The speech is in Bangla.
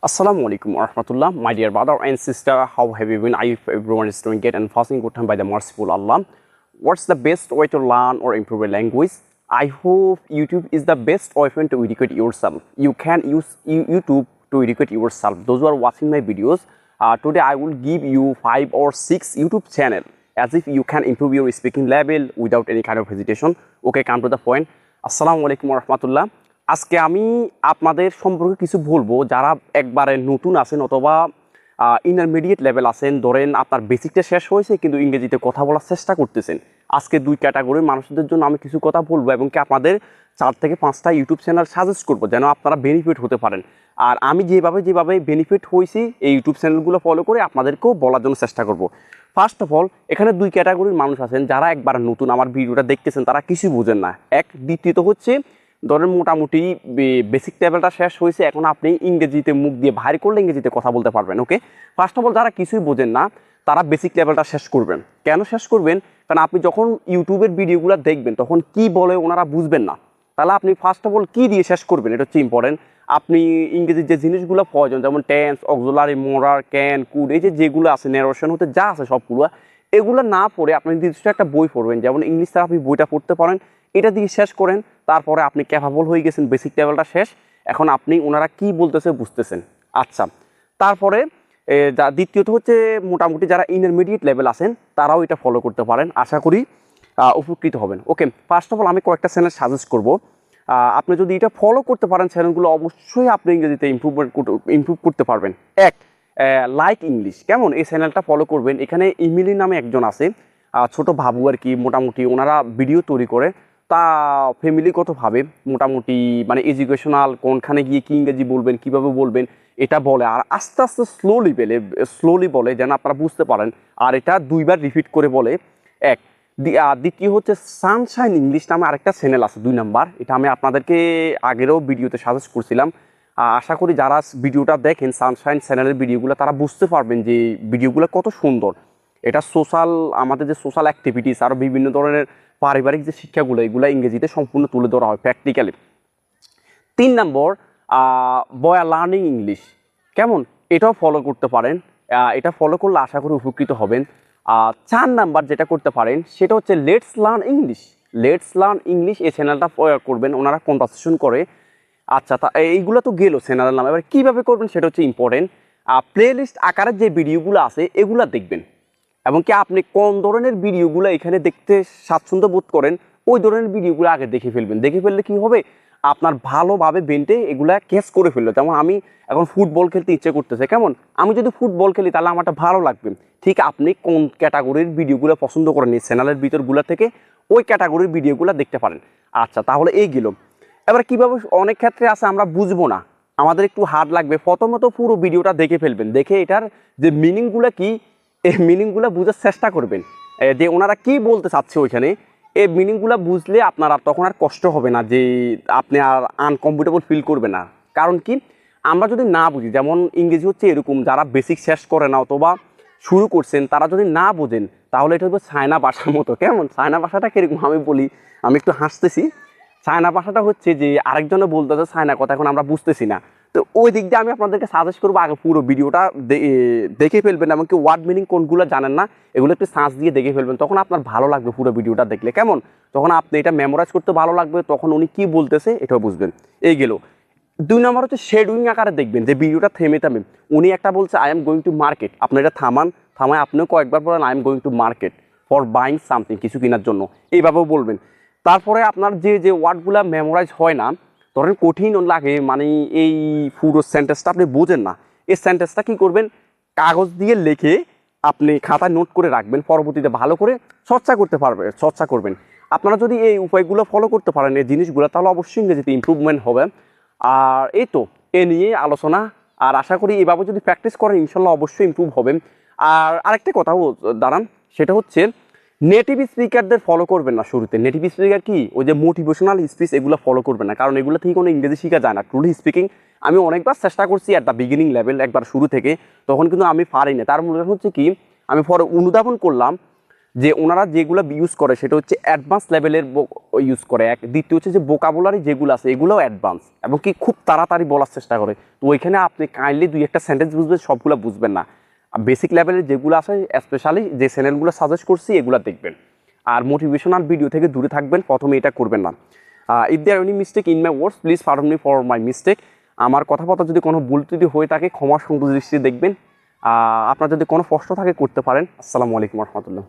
Assalamu alaikum wa rahmatullah. My dear brother and sister, how have you been? I hope everyone is doing good and fasting good time by the merciful Allah. What's the best way to learn or improve a language? I hope YouTube is the best option to educate yourself. You can use YouTube to educate yourself. Those who are watching my videos, uh, today I will give you five or six YouTube channel as if you can improve your speaking level without any kind of hesitation. Okay, come to the point. আসসালামু আলাইকুম রহমতুল্লাহ আজকে আমি আপনাদের সম্পর্কে কিছু বলব। যারা একবারে নতুন আছেন অথবা ইন্টারমিডিয়েট লেভেল আছেন, ধরেন আপনার বেসিকটা শেষ হয়েছে কিন্তু ইংরেজিতে কথা বলার চেষ্টা করতেছেন। আজকে দুই ক্যাটাগরির মানুষদের জন্য আমি কিছু কথা বলব এবং কি আপনাদের চার থেকে পাঁচটা ইউটিউব চ্যানেল সাজেস্ট করব যেন আপনারা বেনিফিট হতে পারেন। আর আমি যেভাবে যেভাবে বেনিফিট হয়েছি, এই ইউটিউব চ্যানেলগুলো ফলো করে আপনাদেরকেও বলার জন্য চেষ্টা করব। ফার্স্ট অফ অল এখানে দুই ক্যাটাগরির মানুষ আছেন, যারা একবার নতুন আমার ভিডিওটা দেখতেছেন, তারা কিছুই বোঝেন না। এক, দ্বিতীয়ত হচ্ছে ধরেন মোটামুটি বেসিক লেভেলটা শেষ হয়েছে, এখন আপনি ইংরেজিতে মুখ দিয়ে ভারী করলে ইংরেজিতে কথা বলতে পারবেন ওকে ফার্স্ট অফ অল যারা কিছুই বোঝেন না, তারা বেসিক লেভেলটা শেষ করবেন। কেন শেষ করবেন? কারণ আপনি যখন ইউটিউবের ভিডিওগুলো দেখবেন, তখন কি বলে ওনারা বুঝবেন না। তাহলে আপনি ফার্স্ট অফ অল কী দিয়ে শেষ করবেন? এটা হচ্ছে ইম্পর্টেন্ট আপনি ইংরেজির যে জিনিসগুলো প্রয়োজন, যেমন টেন্স অক্সোলারি মোরার ক্যান কুড এই যে যেগুলো আছে নেরোশন হতে যা আছে সবগুলো, এগুলো না পড়ে আপনি নির্দিষ্ট একটা বই পড়বেন। যেমন ইংলিশ ছাড়া আপনি বইটা পড়তে পারেন এটা দিয়ে শেষ করেন, তারপরে আপনি ক্যাপাবল হয়ে গেছেন বেসিক লেভেলটা শেষ। এখন আপনি ওনারা কি বলতেছে বুঝতেছেন। আচ্ছা তারপরে যা- দ্বিতীয়ত হচ্ছে মোটামুটি যারা ইন্টারমিডিয়েট লেভেল আছেন, তারাও এটা ফলো করতে পারেন। আশা করি উপকৃত হবেন। ওকে ফার্স্ট অফ অল আমি কয়েকটা চ্যানেল সাজেস্ট করব। আপনি যদি এটা ফলো করতে পারেন চ্যানেলগুলো অবশ্যই আপনি ইংরেজিতে ইম্প্রুভমেন্ট ইমপ্রুভ করতে পারবেন। এক লাইক ইংলিশ কেমন? এই চ্যানেলটা ফলো করবেন। এখানে ইমিলি নামে একজন আছে ছোট ভাবু আর কি, মোটামুটি ওনারা ভিডিও তৈরি করে। তা ফ্যামিলিগতভাবে মোটামুটি মানে এডুকেশনাল কোনখানে গিয়ে কি ইংরেজি বলবেন, কীভাবে বলবেন, এটা বলে। আর আস্তে আস্তে স্লোলি বেলে স্লোলি বলে, যেন আপনারা বুঝতে পারেন। আর এটা দুইবার রিপিট করে বলে, এক দ্বিতীয় হচ্ছে সানশাইন ইংলিশ নামে আরেকটা চ্যানেল আছে, দুই নাম্বার। এটা আমি আপনাদেরকে আগেরও ভিডিওতে সাজেস্ট করছিলাম। আশা করি যারা ভিডিওটা দেখেন সানশাইন চ্যানেলের ভিডিওগুলো তারা বুঝতে পারবেন যে ভিডিওগুলো কত সুন্দর। এটা সোশ্যাল আমাদের যে সোশ্যাল অ্যাক্টিভিটিস আরও বিভিন্ন ধরনের পারিবারিক যে শিক্ষাগুলো, এগুলো ইংরেজিতে সম্পূর্ণ তুলে ধরা হয় প্র্যাকটিক্যালি তিন নম্বর বয়া লার্নিং ইংলিশ কেমন? এটাও ফলো করতে পারেন। এটা ফলো করলে আশা করি উপকৃত হবেন। চার নাম্বার যেটা করতে পারেন, সেটা হচ্ছে let's learn English let's learn English এই চ্যানেলটা করবেন, ওনারা কনভারসেশন করে। আচ্ছা তা এইগুলো তো গেলো চ্যানেলের নাম। এবার কীভাবে করবেন সেটা হচ্ছে ইম্পর্টেন্ট প্লে লিস্ট আকারের যে ভিডিওগুলো আছে, এগুলো দেখবেন। এবং কি আপনি কোন ধরনের ভিডিওগুলো এখানে দেখতে স্বাচ্ছন্দ্য বোধ করেন, ওই ধরনের ভিডিওগুলো আগে দেখে ফেলবেন। দেখে ফেললে কি হবে? আপনার ভালোভাবে বেন্টে এগুলা ক্যাচ করে ফেলল। যেমন আমি এখন ফুটবল খেলতে ইচ্ছে করতেছে, কেমন? আমি যদি ফুটবল খেলি তাহলে আমারটা ভালো লাগবে। ঠিক আপনি কোন ক্যাটাগরির ভিডিওগুলো পছন্দ করেন, এই চ্যানেলের ভিতরগুলো থেকে ওই ক্যাটাগরির ভিডিওগুলো দেখতে পারেন। আচ্ছা তাহলে এই গেল। এবার কীভাবে অনেক ক্ষেত্রে আছে আমরা বুঝব না। আমাদের একটু হার্ড লাগবে। প্রথমত পুরো ভিডিওটা দেখে ফেলবেন। দেখে এটার যে মিনিংগুলো কি এই মিনিংগুলো বোঝার চেষ্টা করবেন। যে ওনারা কি বলতে চাচ্ছে ওইখানে, এই মিনিংগুলো বুঝলে আপনার আর তখন আর কষ্ট হবে না, যে আপনি আর আনকমফোর্টেবল ফিল করবে না। কারণ কি? আমরা যদি না বুঝি, যেমন ইংরেজি হচ্ছে এরকম, যারা বেসিক শেষ করে না অথবা শুরু করছেন, তারা যদি না বোঝেন, তাহলে এটা হবে চায়না ভাষার মতো। কেমন? চায়না ভাষাটা কীরকম? আমি বলি, আমি একটু হাসতেছি। চায়না ভাষাটা হচ্ছে যে আরেকজনে বলতেছে চায়না কথা, এখন আমরা বুঝতেছি না। তো ওই দিক দিয়ে আমি আপনাদেরকে সাজেস্ট করব আগে পুরো ভিডিওটা দেখে ফেলবেন, এমনকি ওয়ার্ড মিনিং কোনগুলো জানেন না, এগুলো একটু সার্চ দিয়ে দেখে ফেলবেন, তখন আপনার ভালো লাগবে পুরো ভিডিওটা দেখলে। কেমন? তখন আপনি এটা মেমোরাইজ করতে ভালো লাগবে, তখন উনি কি বলতেছে এটাও বুঝবেন। এই গেল। দুই নম্বর হচ্ছে শেডুইং আকারে দেখবেন, যে ভিডিওটা থেমে থামে। উনি একটা বলছে I am going to market আপনি এটা থামান, থামায় আপনিও কয়েকবার বলেন I am going to market for buying something কিছু কেনার জন্য। এইভাবেও বলবেন। তারপরে আপনার যে যে ওয়ার্ডগুলো মেমোরাইজ হয় না ধরেন কঠিন লাগে মানে এই পুরো সেন্টেন্সটা আপনি বোঝেন না। এই সেন্টেন্সটা কি করবেন? কাগজ দিয়ে লিখে আপনি খাতায় নোট করে রাখবেন, পরবর্তীতে ভালো করে চর্চা করতে পারবে, চর্চা করবেন। আপনারা যদি এই উপায়গুলো ফলো করতে পারেন, এই জিনিসগুলো, তাহলে অবশ্যই ইংরেজিতে ইম্প্রুভমেন্ট হবে। আর এই তো, এ নিয়ে আলোচনা, আর আশা করি এভাবে যদি প্র্যাকটিস করেন, ইনশাল্লাহ অবশ্যই ইম্প্রুভ হবেন আর আরেকটা কথাও দাঁড়ান, সেটা হচ্ছে নেটিভ স্পিকারদের ফলো করবেন না শুরুতে। নেটিভ স্পিকার কি? ওই যে মোটিভেশনাল স্পিচ এগুলো ফলো করবেন না। কারণ এগুলো থেকে কোনো ইংরেজি শেখা যায় না। ট্রুলি স্পিকিং আমি অনেকবার চেষ্টা করছি অ্যাট দ্য বিগিনিং লেভেল একবার শুরু থেকে, তখন কিন্তু আমি পারি না। তার মূল হচ্ছে কি? আমি পরে অনুধাবন করলাম যে ওনারা যেগুলো ইউজ করে, সেটা হচ্ছে অ্যাডভান্স লেভেলের ইউজ করে। এক দ্বিতীয় হচ্ছে যে বোকাবুলারি যেগুলো আছে, এগুলোও অ্যাডভান্স এবং কি খুব তাড়াতাড়ি বলার চেষ্টা করে। তো ওইখানে আপনি কাইন্ডলি দুই একটা সেন্টেন্স বুঝবেন, সবগুলো বুঝবেন না। বেসিক লেভেলের যেগুলো আছে স্পেশালি যে চ্যানেলগুলো সাজেস্ট করছি, এগুলো দেখবেন। আর মোটিভেশনাল ভিডিও থেকে দূরে থাকবেন, প্রথমে এটা করবেন না। If there any mistake in my words please firm me for my mistake আমার কথাবার্তা যদি কোনো ভুল ত্রুটি হয়ে থাকে, ক্ষমা সুন্দর দৃষ্টি দেখবেন। আপনার যদি কোনো প্রশ্ন থাকে, করতে পারেন। আসসালামু আলাইকুম রহমতুল্লাহ।